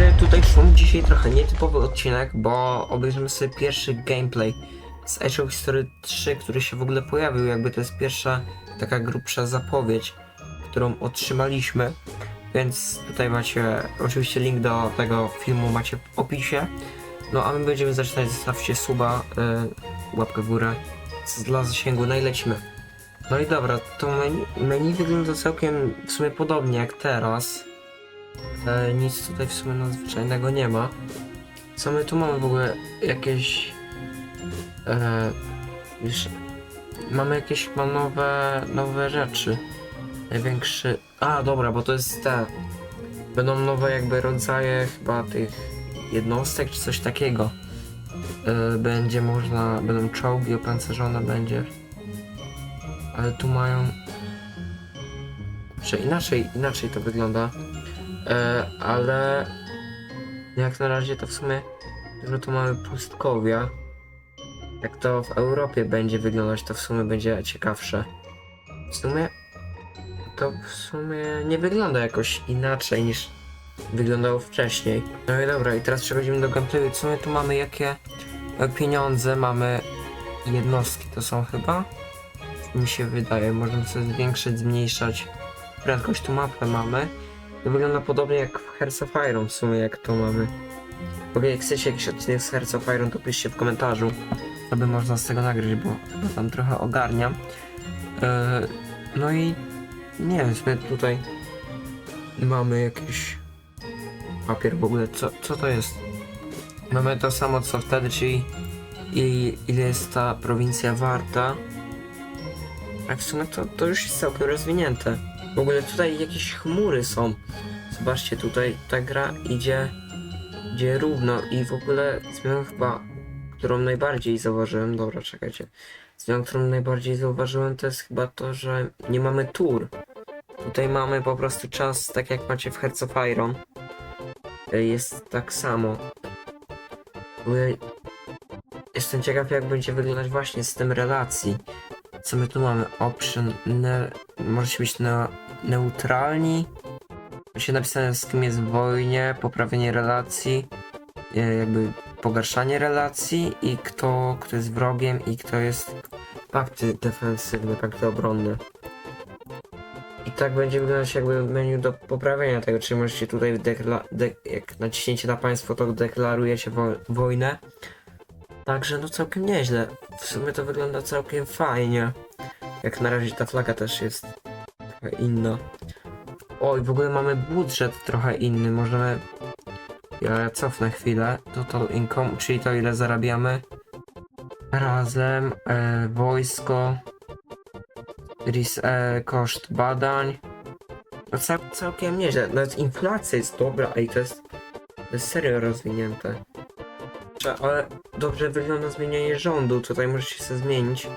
ogóle tutaj szum dzisiaj trochę nietypowy odcinek, bo obejrzymy sobie pierwszy gameplay z Age of History 3, który się w ogóle pojawił, jakby to jest pierwsza taka grubsza zapowiedź, którą otrzymaliśmy. Więc tutaj macie oczywiście link do tego filmu macie w opisie. No a my będziemy zaczynać, zostawcie suba, y, łapkę w górę dla zasięgu, no i lecimy. No i dobra, to menu, menu wygląda całkiem w sumie podobnie jak teraz. E, nic tutaj w sumie nadzwyczajnego nie ma. Co my tu mamy w ogóle? Jakieś... E, wiesz, mamy jakieś nowe, nowe rzeczy. Największy... A, dobra, bo to jest te... Będą nowe jakby rodzaje chyba tych jednostek czy coś takiego. E, będzie można... Będą czołgi opancerzone będzie. Ale tu mają... Że inaczej, inaczej to wygląda. E, ale jak na razie to w sumie że tu mamy pustkowia. Jak to w Europie będzie wyglądać, to w sumie będzie ciekawsze. W sumie to w sumie nie wygląda jakoś inaczej niż wyglądało wcześniej. No i dobra, i teraz przechodzimy do gameplayu. Co my tu mamy? Jakie pieniądze? Mamy jednostki, to są chyba? Mi się wydaje, możemy sobie zwiększyć, zmniejszać prędkość tu mapę mamy. Wygląda podobnie jak w Hearts of Iron w sumie, jak to mamy. W ogóle jak chcecie jakiś odcinek z Hearts of Iron, to piszcie w komentarzu, aby można z tego nagrać, bo tam trochę ogarniam. Eee, no i nie wiem, my tutaj mamy jakiś papier w ogóle, co, co to jest? Mamy to samo co wtedy, czyli i, ile jest ta prowincja warta. A w sumie to, to już jest całkiem rozwinięte. Ogóle tutaj jakieś chmury są. Zobaczcie, tutaj ta gra idzie, idzie równo i w ogóle zmianą chyba, którą najbardziej zauważyłem, dobra, czekajcie. Zmianą, którą najbardziej zauważyłem, to jest chyba to, że nie mamy tur. Tutaj mamy po prostu czas, tak jak macie w Hearts of Iron. Y, Jest tak samo. Jestem ciekaw, jak będzie wyglądać właśnie system relacji. Co my tu mamy? Option, ne, możecie być ne, neutralni. Się napisane z kim jest w wojnie, poprawienie relacji, e, jakby pogarszanie relacji i kto, kto jest wrogiem i kto jest pakty defensywne, pakty obronne. I tak będzie wyglądać jakby menu do poprawienia tego, czyli możecie tutaj dekla- de- jak naciśnięcie na państwo, to deklarujecie wo- wojnę. Także no całkiem nieźle. W sumie to wygląda całkiem fajnie. Jak na razie ta flaga też jest inna. Oj, w ogóle mamy budżet trochę inny. Możemy. Ja cofnę chwilę. Total income, czyli to ile zarabiamy. Razem e, wojsko. Ris, e, koszt badań. No cał, całkiem nieźle. Nawet inflacja jest dobra, i to jest, to jest serio rozwinięte. Ale dobrze wygląda zmienianie rządu, tutaj możecie się zmienić.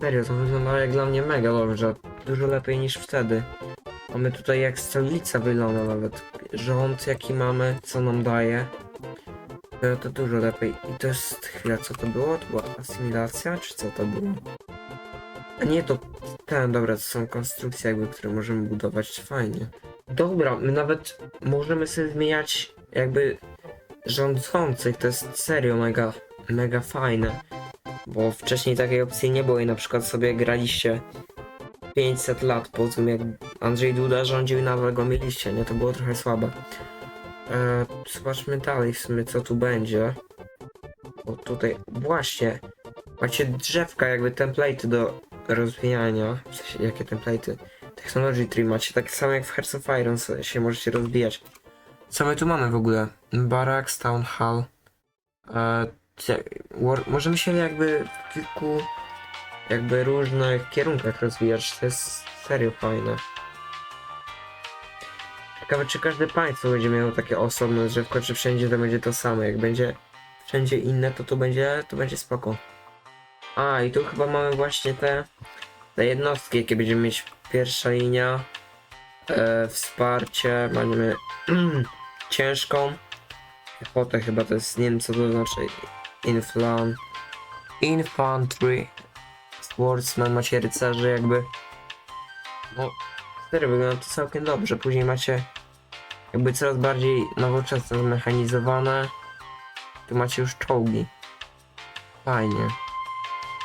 Serio, to wygląda jak dla mnie mega dobrze, dużo lepiej niż wtedy. Mamy tutaj jak stolica wygląda nawet, rząd jaki mamy, co nam daje. To, to dużo lepiej. I to jest, chwila, co to było? To była asymilacja, czy co to było? A nie, to ten, dobra, to są konstrukcje jakby, które możemy budować, fajnie. Dobra, my nawet możemy sobie zmieniać jakby rządzących, to jest serio mega, mega fajne. Bo wcześniej takiej opcji nie było i na przykład sobie graliście 500 lat po tym jak Andrzej Duda rządził i nadal go mieliście, nie? To było trochę słabe. E, zobaczmy dalej w sumie co tu będzie. Bo tutaj, właśnie, macie drzewka jakby template'y do rozwijania. W sensie, jakie template'y? Technology tree macie, tak samo jak w Hearts of Iron się możecie rozwijać. Co my tu mamy w ogóle? Barracks, Town Hall. E, war, możemy się jakby w kilku jakby różnych kierunkach rozwijać. To jest serio fajne. Ciekawe czy każde państwo będzie miało takie osobne drzewko, czy wszędzie to będzie to samo. Jak będzie wszędzie inne, to to będzie, to będzie spoko. A i tu chyba mamy właśnie te, te jednostki, jakie będziemy mieć. Pierwsza linia, e, wsparcie, mamy ciężką piechotę chyba to jest, nie wiem co to znaczy, inflan, infantry, swordsman, macie rycerzy jakby, no serio wygląda to całkiem dobrze, później macie jakby coraz bardziej nowoczesne, zmechanizowane. Tu macie już czołgi. Fajnie.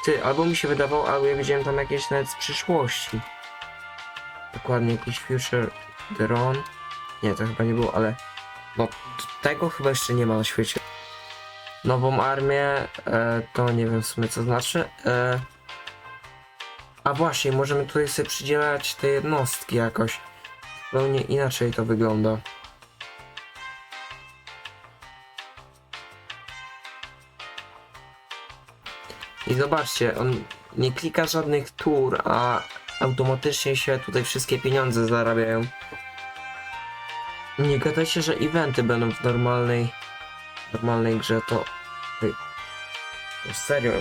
Ty, albo mi się wydawało, albo ja widziałem tam jakieś nawet z przyszłości. Dokładnie jakiś future drone. Nie, to chyba nie było, ale no tego chyba jeszcze nie ma na świecie. Nową armię, e, to nie wiem w sumie co znaczy. E, a właśnie, możemy tutaj sobie przydzielać te jednostki jakoś. Zupełnie inaczej to wygląda. I zobaczcie, on nie klika żadnych tur, a automatycznie się tutaj wszystkie pieniądze zarabiają. Nie gadajcie, że eventy będą w normalnej, normalnej grze, to... Ej, to serio,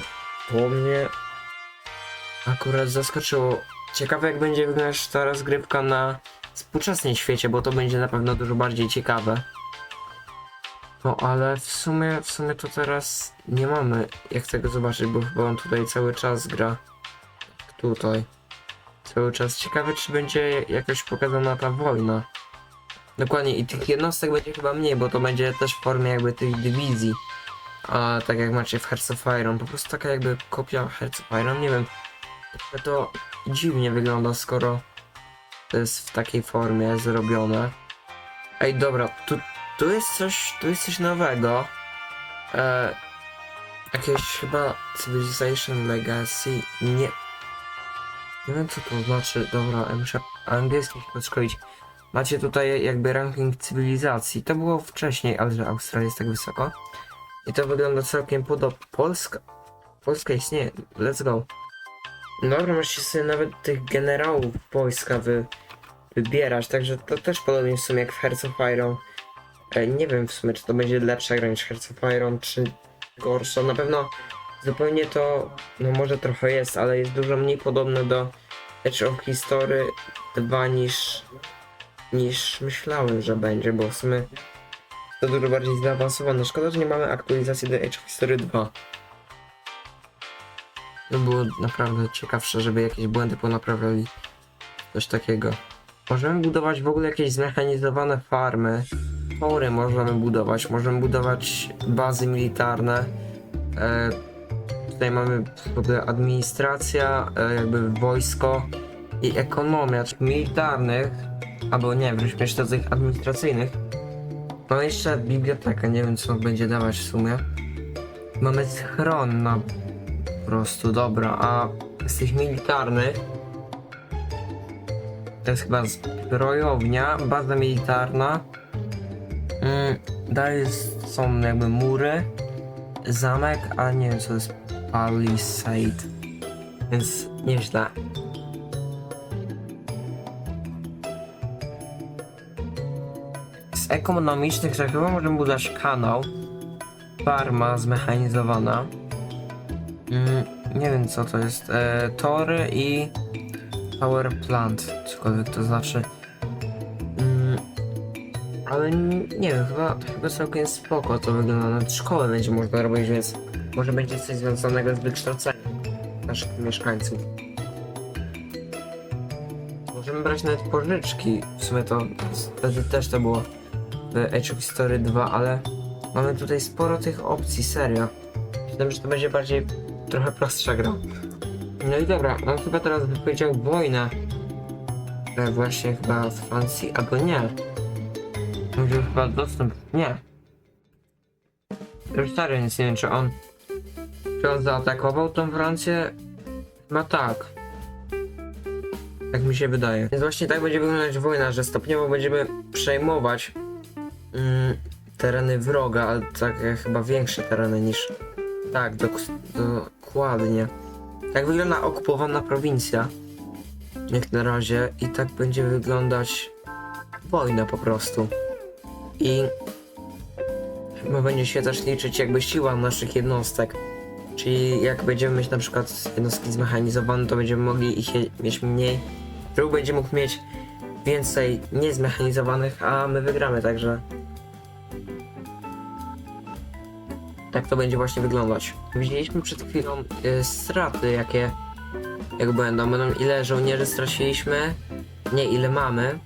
to mnie akurat zaskoczyło. Ciekawe jak będzie wyglądać ta rozgrywka na współczesnym świecie, bo to będzie na pewno dużo bardziej ciekawe. No ale w sumie, w sumie to teraz nie mamy jak tego zobaczyć, bo chyba on tutaj cały czas gra. Tutaj. Cały czas. Ciekawe czy będzie jakoś pokazana ta wojna. Dokładnie i tych jednostek będzie chyba mniej, bo to będzie też w formie jakby tych dywizji. A tak jak macie w Hearts of Iron, po prostu taka jakby kopia Hearts of Iron, nie wiem. To dziwnie wygląda, skoro to jest w takiej formie zrobione. Ej, dobra, tu, tu jest coś, tu jest coś nowego. E, jakieś chyba Civilization Legacy, nie. Nie wiem co to znaczy, dobra, ja muszę angielski podszkolić. Macie tutaj jakby ranking cywilizacji. To było wcześniej, ale że Australia jest tak wysoko. I to wygląda całkiem podobnie. Polska. Polska istnieje. Let's go. Dobra, możecie sobie nawet tych generałów wojska wy, wybierać, także to też podobnie w sumie jak w Hearts of Iron. E, nie wiem w sumie, czy to będzie lepsza gra niż Hearts of Iron, czy gorsza. Na pewno zupełnie to, no może trochę jest, ale jest dużo mniej podobne do Edge of History 2 niż, niż myślałem, że będzie, bo w sumie to dużo bardziej zaawansowane. Szkoda, że nie mamy aktualizacji do Age of History 2. To było naprawdę ciekawsze, żeby jakieś błędy ponaprawiali. Coś takiego. Możemy budować w ogóle jakieś zmechanizowane farmy. Tory możemy budować, możemy budować bazy militarne. E, tutaj mamy w ogóle administracja, e, jakby wojsko i ekonomia militarnych, albo nie, wręcz jeszcze tych administracyjnych. Mamy jeszcze bibliotekę, nie wiem co będzie dawać w sumie. Mamy schron na po prostu, dobra, a z tych militarnych to jest chyba zbrojownia, baza militarna. Mm, dalej są jakby mury, zamek, a nie wiem co jest palisade. Więc nieźle. Ekonomicznych że chyba możemy budować kanał. Farma zmechanizowana. Mm, nie wiem co to jest. E, tory i power plant, cokolwiek to znaczy. Mm, ale nie wiem, chyba, chyba całkiem spoko to wygląda. Nawet szkołę będzie można robić, więc może będzie coś związanego z wykształceniem naszych mieszkańców. Możemy brać nawet pożyczki. W sumie to wtedy też to było w Age of History 2, ale mamy tutaj sporo tych opcji, serio. Myślałem, że to będzie bardziej trochę prostsza gra. No i dobra, on chyba teraz wypowiedział wojnę. E, właśnie chyba z Francji, albo nie. Mówił chyba dostęp. Nie. Już stary, nic nie wiem, czy on. Czy on zaatakował tą Francję? Chyba tak. Tak mi się wydaje. Więc właśnie tak będzie wyglądać wojna, że stopniowo będziemy przejmować mm, tereny wroga, ale takie chyba większe tereny niż. Tak, dok- dokładnie. Tak wygląda okupowana prowincja. Jak na razie. I tak będzie wyglądać wojna po prostu. I chyba będzie się też liczyć jakby siła naszych jednostek. Czyli jak będziemy mieć na przykład jednostki zmechanizowane, to będziemy mogli ich mieć mniej. Wróg będzie mógł mieć więcej niezmechanizowanych, a my wygramy, także tak to będzie właśnie wyglądać. Widzieliśmy przed chwilą y, straty, jakie jak będą. Będą ile żołnierzy straciliśmy, nie ile mamy.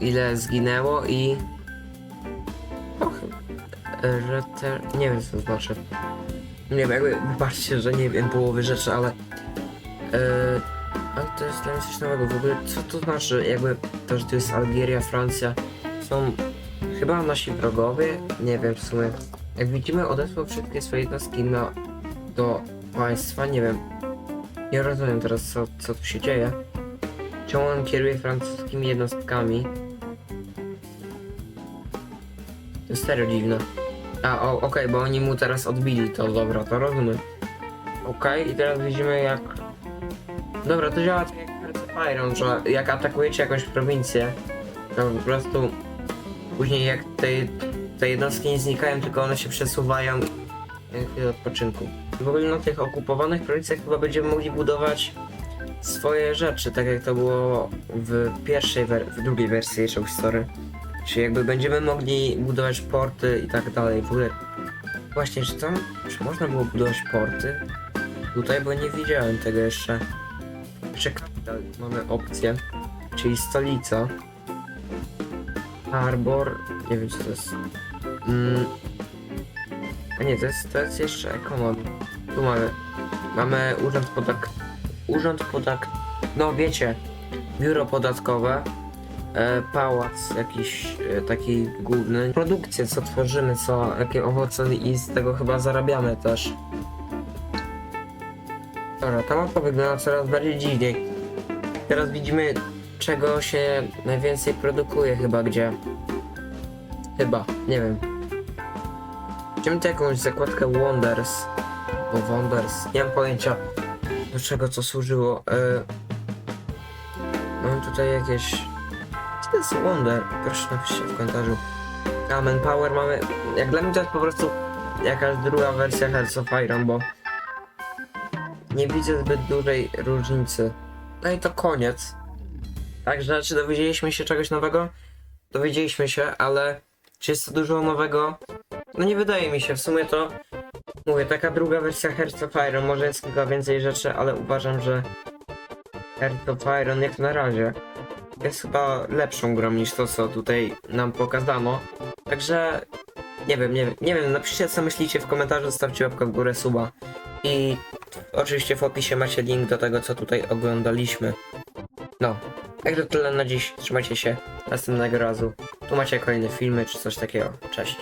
ile zginęło i... O, chyba, e, że te... nie wiem co to znaczy. Nie wiem, jakby, wybaczcie, że nie wiem połowy rzeczy, ale... E, ale to jest dla mnie coś nowego. W ogóle, co to znaczy, jakby to, że to jest Algieria, Francja, są chyba nasi wrogowie? Nie wiem w sumie. Jak widzimy, odesłał wszystkie swoje jednostki na, do państwa, nie wiem. Nie rozumiem teraz, co, co tu się dzieje. Czemu on kieruje francuskimi jednostkami? To jest serio dziwne. A, o, okej, bo oni mu teraz odbili to, dobra, to rozumiem. Okej, i teraz widzimy jak... Dobra, to działa tak jak Iron, że jak atakujecie jakąś prowincję, to po prostu później jak te, te jednostki nie znikają, tylko one się przesuwają chwilę odpoczynku. W ogóle na tych okupowanych prowincjach chyba będziemy mogli budować swoje rzeczy, tak jak to było w pierwszej, w drugiej wersji of Story. Czyli jakby będziemy mogli budować porty i tak dalej. W ogóle właśnie, czy tam, czy można było budować porty? Tutaj, bo nie widziałem tego jeszcze. Kapital mamy opcję, czyli stolica. Harbor, nie wiem co to jest. Mm. A nie, to jest, to jest jeszcze ekonomia. Tu mamy, mamy urząd podak... Urząd podak... No wiecie, biuro podatkowe, e, pałac jakiś e, taki główny, produkcje co tworzymy, co, jakie owoce i z tego chyba zarabiamy też. Dobra, ta mapa wygląda coraz bardziej dziwniej. Teraz widzimy czego się najwięcej produkuje chyba gdzie. Chyba, nie wiem. Widzimy tu jakąś zakładkę Wonders. Bo Wonders, nie mam pojęcia do czego to służyło. E... Mam tutaj jakieś... Co to jest Wonder? Proszę napiszcie w komentarzu. A Manpower mamy... Jak dla mnie to jest po prostu jakaś druga wersja Hearts of Iron, bo nie widzę zbyt dużej różnicy. No i to koniec. Także, czy dowiedzieliśmy się czegoś nowego? Dowiedzieliśmy się, ale czy jest to dużo nowego? No nie wydaje mi się, w sumie to mówię, taka druga wersja Hearts of Iron, może jest kilka więcej rzeczy, ale uważam, że Hearts of Iron jak na razie jest chyba lepszą grą niż to, co tutaj nam pokazano. Także nie wiem, nie nie wiem, napiszcie co myślicie w komentarzu, zostawcie łapkę w górę, suba i oczywiście w opisie macie link do tego, co tutaj oglądaliśmy. No, także tyle na dziś. Trzymajcie się. Następnego razu. Tu macie kolejne filmy czy coś takiego. Cześć.